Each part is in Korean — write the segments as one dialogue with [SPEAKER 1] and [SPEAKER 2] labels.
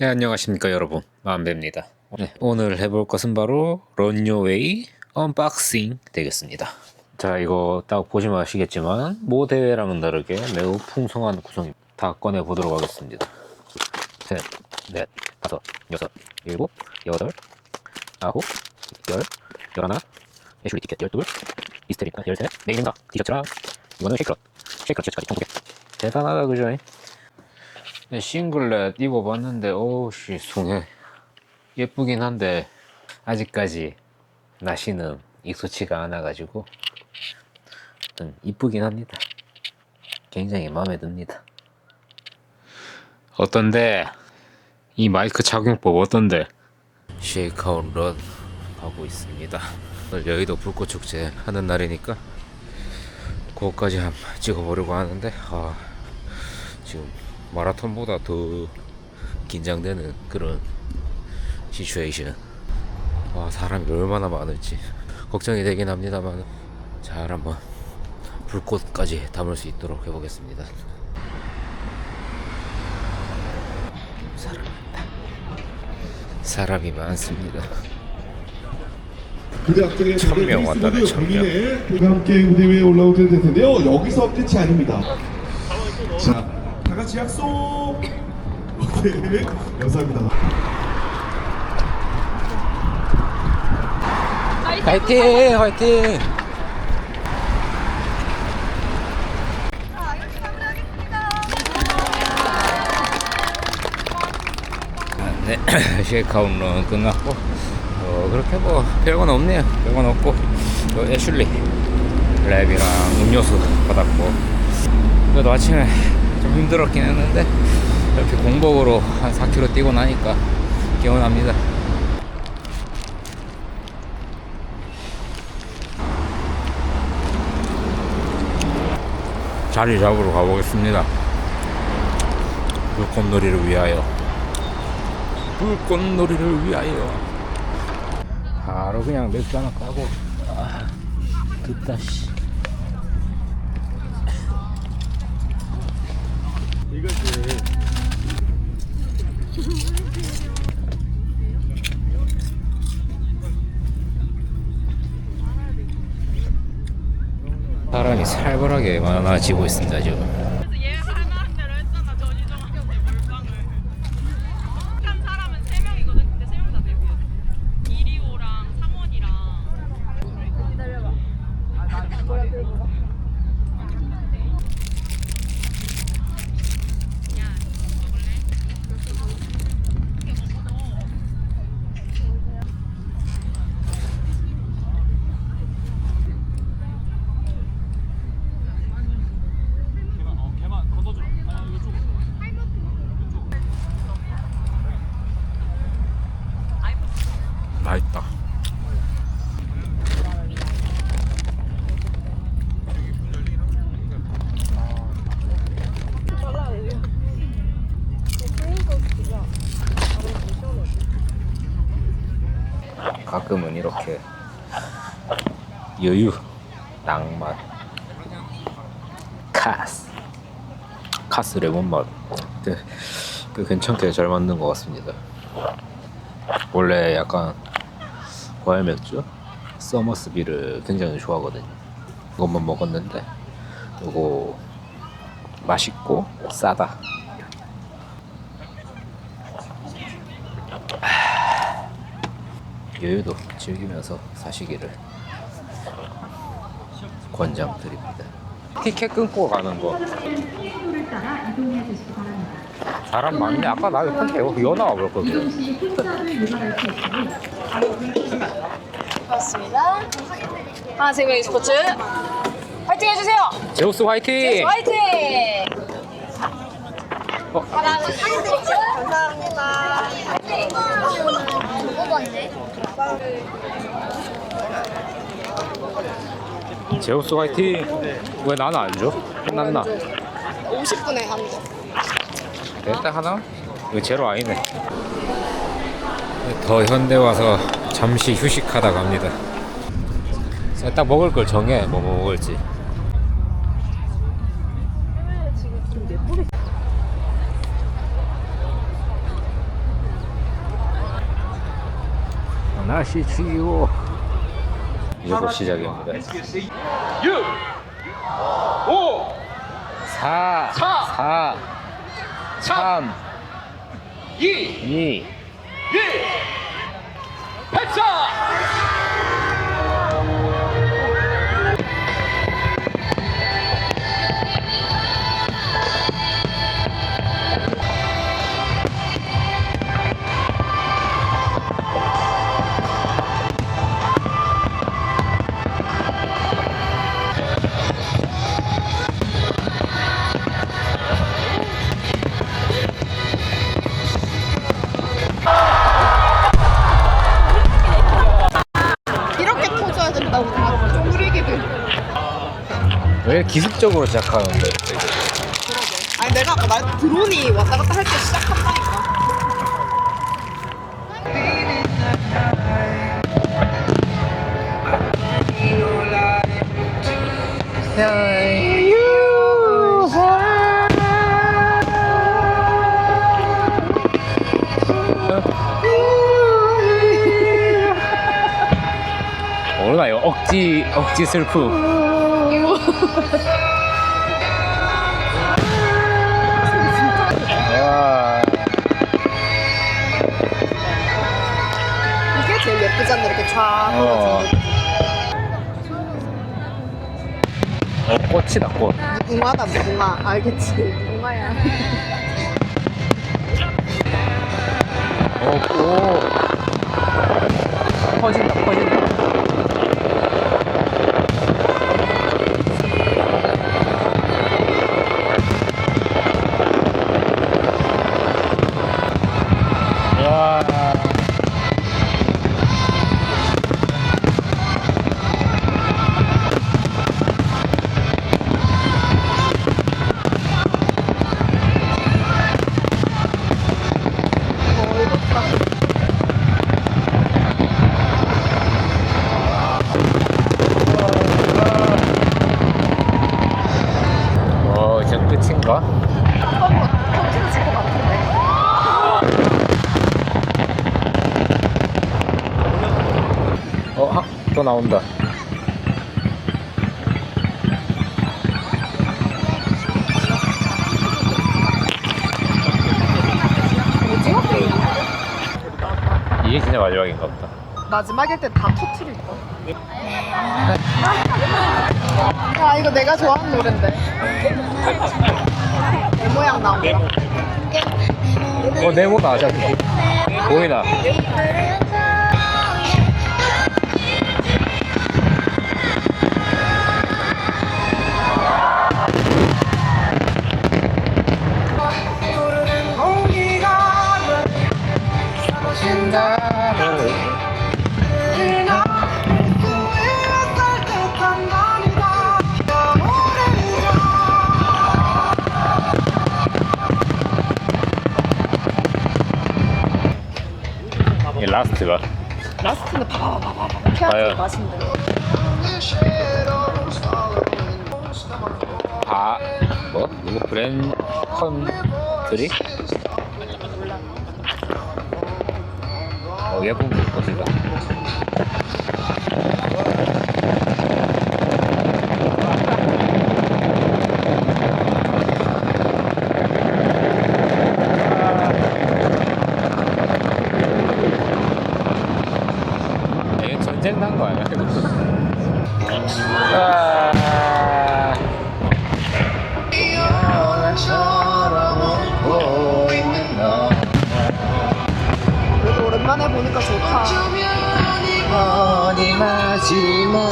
[SPEAKER 1] 네, 안녕하십니까 여러분. 만배입니다. 네, 오늘 해볼 것은 바로 런요웨이 언박싱 되겠습니다. 자 이거 딱 보시면 아시겠지만 모 대회랑은 다르게 매우 풍성한 구성입니다. 다 꺼내 보도록 하겠습니다. 셋, 넷, 다섯, 여섯, 일곱, 여덟, 아홉, 열, 열하나 애슐리 티켓 열둘 미스테리카 열셋 네일인가 티셔츠랑 이거는 쉐이크럿 쉐이크럿 총 2개. 대단하다 그죠? 네, 싱글렛 입어봤는데 오우씨. 송해. 예쁘긴 한데 아직까지 나시는 익숙치가 않아가지고 이쁘긴 합니다. 굉장히 마음에 듭니다. 어떤데? 이 마이크 착용법 어떤데? 쉐이크아웃 런 하고 있습니다. 오늘 여의도 불꽃축제 하는 날이니까 그거까지 한번 찍어보려고 하는데 아 지금 마라톤보다 더 긴장되는 그런 시츄에이션 와 사람이 얼마나 많을지 걱정이 되긴 합니다만 잘 한번 불꽃까지 담을 수 있도록 해보겠습니다 사람 많다 사람이 많습니다
[SPEAKER 2] 그 대학생의
[SPEAKER 1] 천명 왔다네, 천명.
[SPEAKER 2] 과 함께 무대 위에 올라오게 될 텐데요. 여기서 끝이 아닙니다. 자, 다 같이 약속. 네, 감사합니다.
[SPEAKER 1] 화이팅 화이팅 네, 쉐이크아웃은 끝났고 어, 그렇게 뭐 별건 없네요 별건 없고 또 애슐리 랩이랑 음료수 받았고 그래도 아침에 좀 힘들었긴 했는데 이렇게 공복으로 한 4km 뛰고 나니까 개운합니다. 자리 잡으러 가보겠습니다. 불꽃놀이를 위하여. 불꽃놀이를 위하여. 바로 그냥 맥주 하나 까고. 아 듣다 씨 사람이 살벌하게 많아지고 있습니다 지금
[SPEAKER 3] 얘 하나대로 했잖아 전이정한테 물방울 한 사람은 3명이거든 근데 3명 다 대구야 이리오랑 상원이랑 기다려봐
[SPEAKER 1] 맛있다 가끔은 이렇게 여유 낭만 카스 카스 레몬 맛 그, 그 괜찮게 잘 만든 것 같습니다 원래 약간 과일 맥주 서머스비를 굉장히 좋아하거든요. 그것만 먹었는데 이거 맛있고 싸다. 여유도 즐기면서 사시기를 권장드립니다. 티켓 끊고 가는 거. 사람 많네. 아까 나 여기 연나와 볼 거거든.
[SPEAKER 3] 고맙습니다 하나 생명 e스포츠 화이팅 해주세요
[SPEAKER 1] 제우스 화이팅!
[SPEAKER 3] 화이팅
[SPEAKER 1] 어,
[SPEAKER 3] 사진 드릴게요 감사합니다
[SPEAKER 1] 제우스 화이팅! 왜 나는 안 줘? 끝났나?
[SPEAKER 3] 50분에 합니다
[SPEAKER 1] 됐다 하나? 이거 제로 아니네. 더 현대 와서 잠시 휴식하다 갑니다. 딱 먹을 걸 정해 뭐 먹을지. 다시 죽이고. 이제부터 시작입니다.
[SPEAKER 4] 6 5
[SPEAKER 1] 4 4 3
[SPEAKER 4] 2
[SPEAKER 1] 2
[SPEAKER 4] 1 발사
[SPEAKER 1] 기습적으로 시작하는데
[SPEAKER 3] 아니 내가 아까 말 드론이 왔다 갔다 할 때 시작한다니까.
[SPEAKER 1] 모르나요 억지 억지 슬픔 와
[SPEAKER 3] 이게 제일 예쁘잖아 이렇게 쫙.
[SPEAKER 1] 어. 어, 꽃이다 꽃
[SPEAKER 3] 무궁화다 무궁화. 알겠지. 무궁화야.
[SPEAKER 1] 오, 오. 퍼진다, 퍼진다. 나온다. 이게 진짜 마지막인가 보다.
[SPEAKER 3] 마지막일 때 다 터트릴 거. 아 이거 내가 좋아하는 노랜데. 내 모양 나온 거.
[SPEAKER 1] 어, 네모다, 어차피. 보이나? 이 라스트가.
[SPEAKER 3] 라스트는 봐봐봐봐봐.
[SPEAKER 1] 봐요.
[SPEAKER 3] 피아노 맛인데.
[SPEAKER 1] 바, 뭐? 누구 브랜 컨트리? 어, 예쁜 것이다. 이 마지막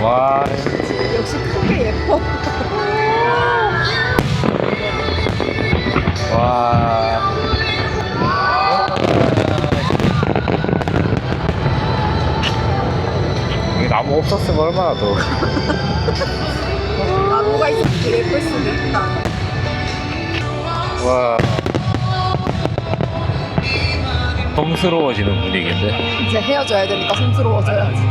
[SPEAKER 1] 와
[SPEAKER 3] 역시 크게 예뻐.
[SPEAKER 1] 와. 이게 나무 없었으면 얼마나 더.
[SPEAKER 3] 되게 예쁠 수도 있다.
[SPEAKER 1] 와. 성스러워지는 분위기인데.
[SPEAKER 3] 이제 헤어져야 되니까 성스러워져야지.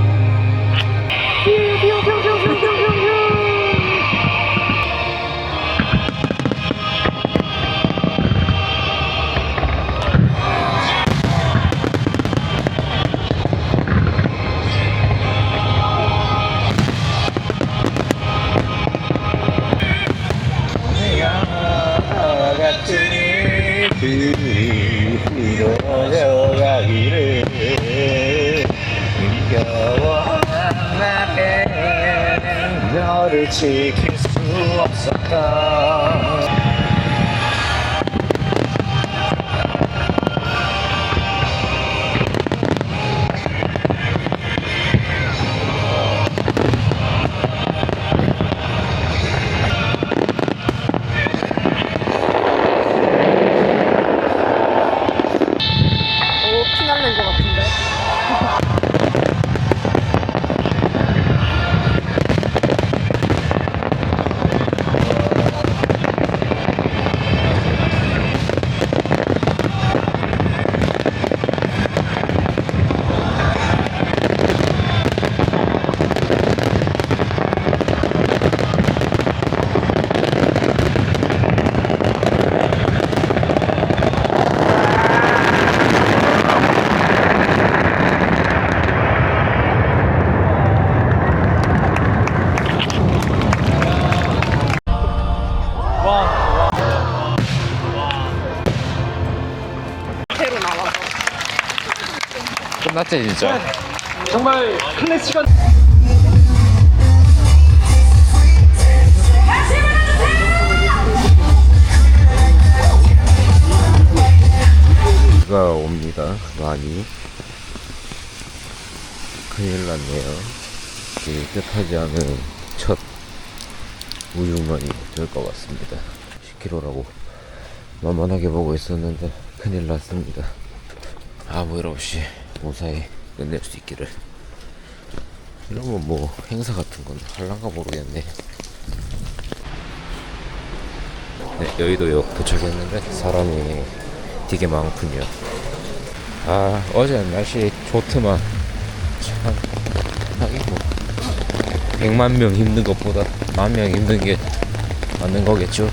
[SPEAKER 1] 끝났지 진짜.
[SPEAKER 4] 정말 클래식한
[SPEAKER 1] 비가 옵니다. 많이. 큰일 났네요. 이 뜻하지 않은 첫 우중만이 될 것 같습니다. 10km라고 만만하게 보고 있었는데 큰일 났습니다. 아무 일 없이 무사히 끝낼 수 있기를. 이러면 뭐 행사 같은 건 할란가 모르겠네. 네, 여의도역 도착했는데 사람이 되게 많군요. 아 어제 날씨 좋더만. 참 하긴 뭐. 100만 명 힘든 것보다 만 명 힘든 게 맞는 거겠죠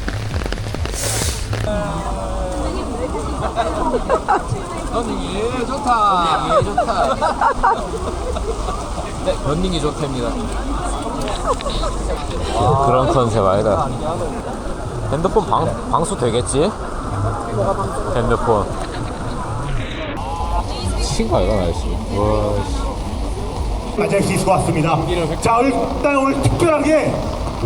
[SPEAKER 4] 예 좋다 예 좋다 네 런닝이 좋답니다
[SPEAKER 1] 그런 컨셉 아니다 핸드폰 방, 방수 되겠지? 핸드폰 친구 아이가 날씨 와 씨.
[SPEAKER 5] 맞을 기수가 왔습니다. 자, 일단 오늘 특별하게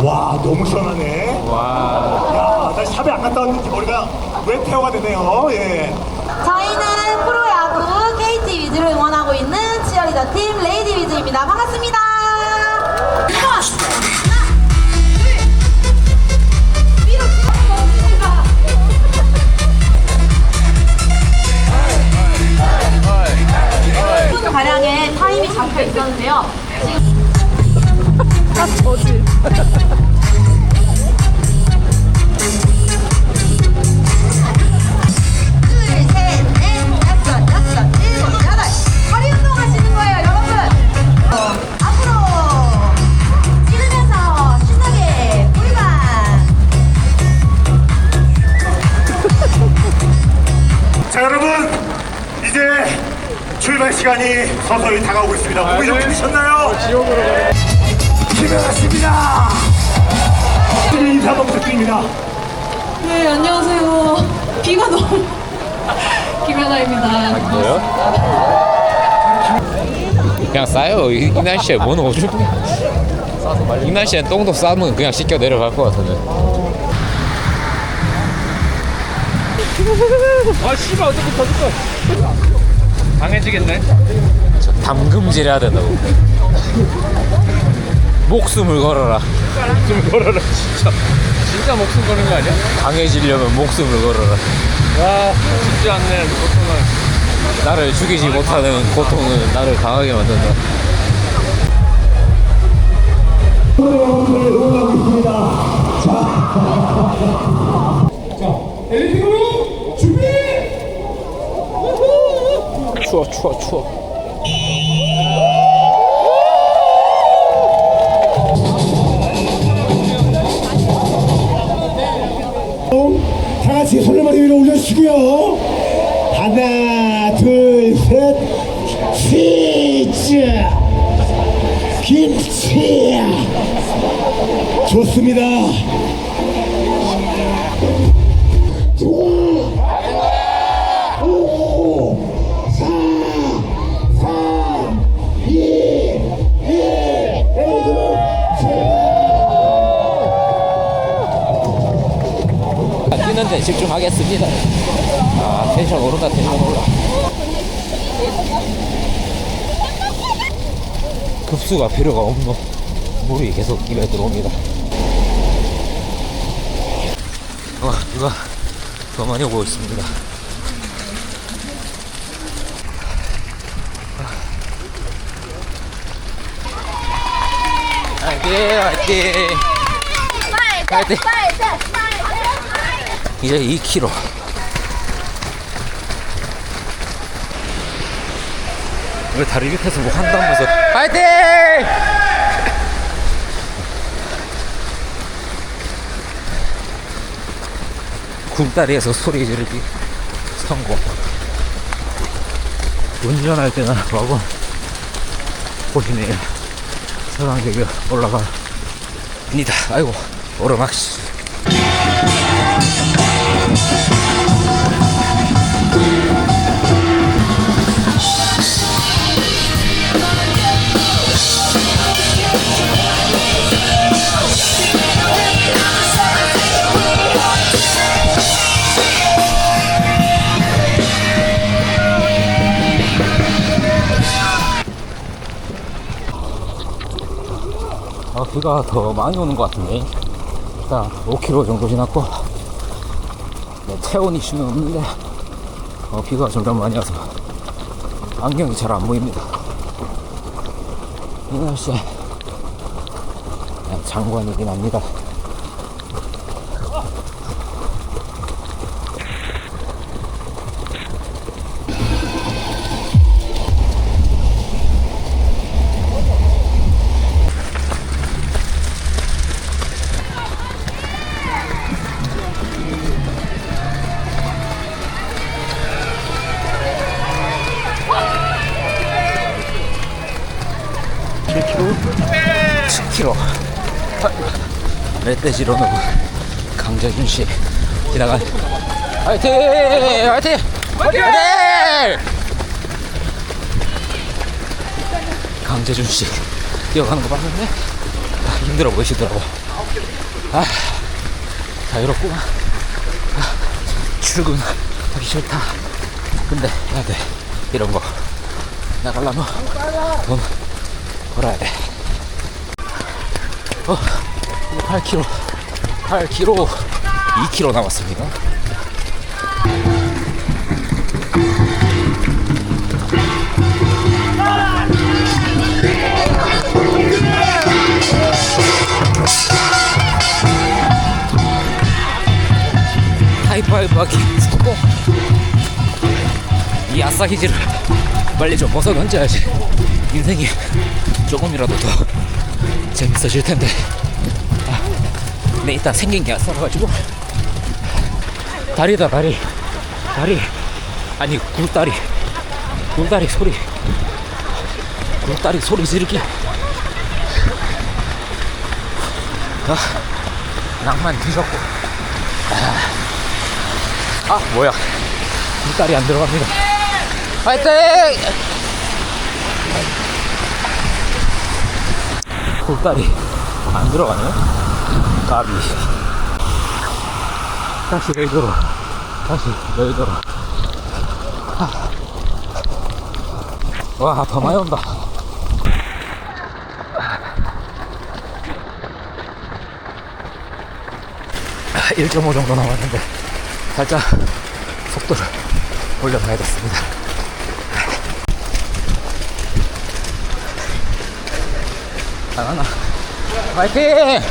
[SPEAKER 5] 와 너무 시원하네. 와. 야, 나 샵에 안 갔다 왔는지 머리가 왜 태워가 되네요. 예.
[SPEAKER 6] 저희는 위즈를 응원하고 있는 치어리더 팀 레이디 위즈입니다. 반갑습니다. 가량의 타임이 잡혀 있었는데요. 둘,
[SPEAKER 5] 시간이 서서히 다가오고 있습니다. 몸이 좀 풀리셨나요? 지옥으로 가는. 김현아씨입니다. 인사 한번 부탁드립니다.
[SPEAKER 7] 네, 안녕하세요. 비가 너무 김연아입니다.
[SPEAKER 1] 뭐요? 그냥 싸요 이, 이 날씨에 뭔 오줌 이 날씨엔 똥도 싸면 그냥 씻겨 내려갈 것 같은데
[SPEAKER 4] 아 씨발 어떻게 터질 거야 강해지겠네
[SPEAKER 1] 담금질 해야 된다고 목숨을 걸어라
[SPEAKER 4] 목숨 걸어라 진짜 진짜 목숨 거는 거 아니야?
[SPEAKER 1] 강해지려면 목숨을 걸어라
[SPEAKER 4] 와 쉽지 않네 보통은
[SPEAKER 1] 나를 죽이지 못하는 고통은 나를 강하게 만든다
[SPEAKER 2] 엘리트그룹 준비!
[SPEAKER 1] 추워 추워 추워
[SPEAKER 5] 다 같이 손을 위로 올려주시고요. 하나, 둘, 셋. 치즈. 김치. 좋습니다.
[SPEAKER 1] 집중하겠습니다. 아, 텐션 오른다, 텐션 올라. 급수가 필요가 없노. 물이 계속 입에 들어옵니다. 와, 누가 더 많이 오고 있습니다. 화이팅! 화이팅! 화이팅! 이 제 2km. 왜 다리 밑에서 뭐 한다면서 화이팅! 굴다리에서 소리 지르기 성공. 운전할 때나 와고 보시네요. 서강대교 올라갑니다. 아이고, 오르막. 씨. 아, 비가 더 많이 오는 것 같은데. 일단 5km 정도 지났고, 네, 태온 이슈는 없는데, 어, 비가 점점 많이 와서 안경이 잘 안 보입니다. 이 날씨에 장관이긴 합니다. 멧돼지로 넣고 강재준 씨 지나간 화이팅! 화이팅! 화이팅! 강재준 씨 뛰어가는 거 봤는데 아, 힘들어 보이시더라고. 아, 자유롭구만. 아, 출근하기 싫다. 근데 해야 돼. 이런 거. 나가려면 돈 걸어야 돼. 어, 8km, 8km, 2km 남았습니다. 하이파이브 하기 성공. 이 아싸기지를 빨리 좀 벗어 던져야지. 인생이 조금이라도 더 재밌어질 텐데. 아, 근데 일단 생긴 게 아싸가지고 다리다 다리, 다리 아니 굴다리, 굴다리 소리, 굴다리 소리 지르기. 아, 낭만 뒤졌고. 아, 아 뭐야? 굴다리 안 들어갑니다. 화이팅! 굴다리 안 들어가네. 까비. 다시 레이더로. 다시 레이더로. 하. 와, 더 많이 온다. 아, 1.5 정도 남았는데 살짝 속도를 올려봐야겠습니다. 하나 화이팅!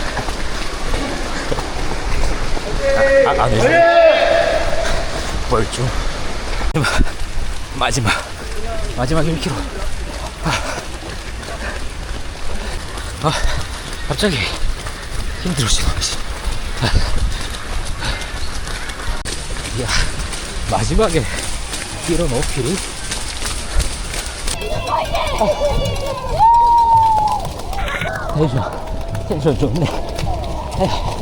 [SPEAKER 1] 아, 아, 안 해. 벌중. 마지막. 마지막 1km. 아, 아 갑자기 힘들어지고. 아, 이야, 마지막에 이런 5km? 텐션, 텐션 좋네.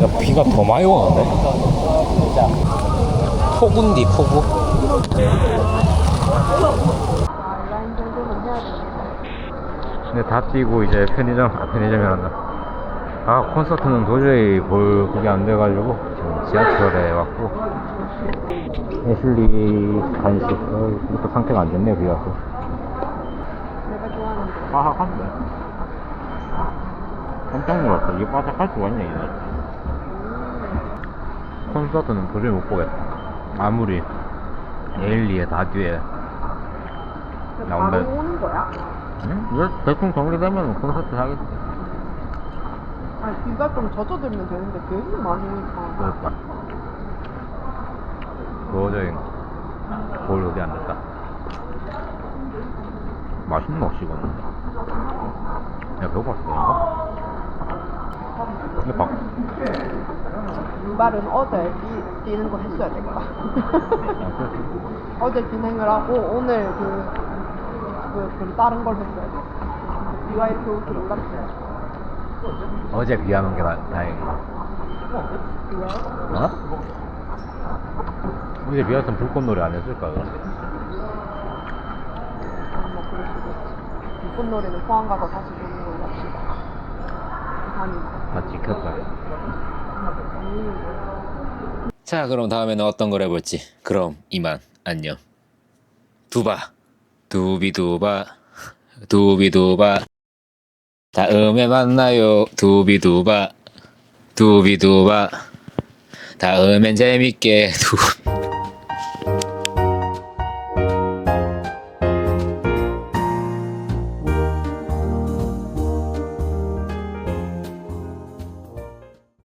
[SPEAKER 1] 야, 비가 더 많이 오는데? 폭우인디, 폭우. 근데 다 뛰고 이제 편의점, 아, 편의점이란다. 아, 콘서트는 도저히 볼 그게 안 돼가지고 지금 지하철에 왔고 애슐리 간식, 어, 이것도 상태가 안 좋네, 비 와서.
[SPEAKER 3] 내가 좋아하는 거.
[SPEAKER 1] 바삭한데? 깜짝 놀랐어. 이게 바삭할 수가 있냐, 이거. 콘서트는 도저히 못 보겠다. 아무리 에일리에 다 뒤에 나온다.
[SPEAKER 3] 바로 오는 거야?
[SPEAKER 1] 응? 이거 대충 정리되면 콘서트 하겠지.
[SPEAKER 3] 아니 비가 좀 젖어들면 되는데 계속 많이 오니까.
[SPEAKER 1] 그럴까? 도저히 볼 그게 안 됐다. 맛있는 거 씹었는데. 야, 배고팠어, 이거? 근
[SPEAKER 3] 유발은 어제 뛰, 뛰는 거 했어야 될까? 어제 진행을 하고 오늘 그, 그, 그 다른 걸 했어야 돼. 올줄 몰랐어요.
[SPEAKER 1] 어제 비 안 온 게 다행이다. 어? 어제 비 왔으면 불꽃 놀이 안 했을까, 그럼?
[SPEAKER 3] 뭐 그럴 수도 있지. 불꽃놀이는 포항 가서 다시 보는 걸로 합시다. 부산이나.
[SPEAKER 1] 다 지켰다. 자, 그럼 다음에는 어떤 걸 해볼지. 그럼 이만 안녕. 두바, 두비두바, 두비두바. 다음에 만나요. 두비두바, 두비두바. 다음엔 재밌게 두.